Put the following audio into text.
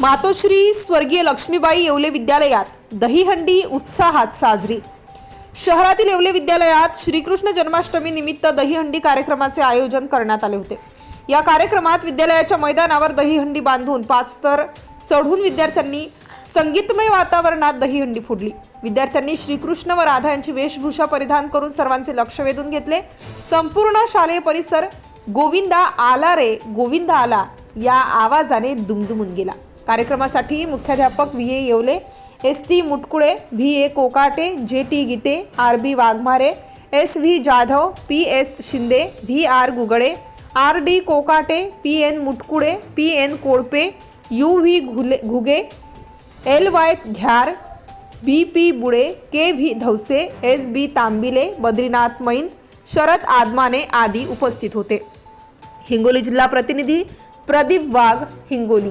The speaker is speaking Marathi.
मातोश्री स्वर्गीय लक्ष्मीबाई येवले विद्यालयात. दहीहंडी उत्साहात साजरी. शहरातील येवले विद्यालयात श्रीकृष्ण जन्माष्टमी निमित्त दहीहंडी कार्यक्रमाचे आयोजन करण्यात आले होते. या कार्यक्रमात विद्यालयाच्या मैदानावर दहीहंडी बांधून पाच तर चढून विद्यार्थ्यांनी संगीतमय वातावरणात दहीहंडी फोडली. विद्यार्थ्यांनी श्रीकृष्ण व राधा यांची वेशभूषा परिधान करून सर्वांचे लक्ष वेधून घेतले. संपूर्ण शालेय परिसर गोविंदा आला रे गोविंदा आला या आवाजाने दुमदुमून गेला. कार्यक्रमासाठी मुख्याध्यापक V A Yeole S T Mutkule V A Kokate J T Gite R B Waghmare S V Jadhav P S Shinde V R Gugale R D Kokate P N Mutkule P N Kolpe U V Ghule Ghuge L Y घ्यार B P Bude K V Dhavse S B Tambile Badrinath man Sharad Adamane आदी उपस्थित होते. हिंगोली जिल्हा प्रतिनिधी प्रदीप वाघ हिंगोली.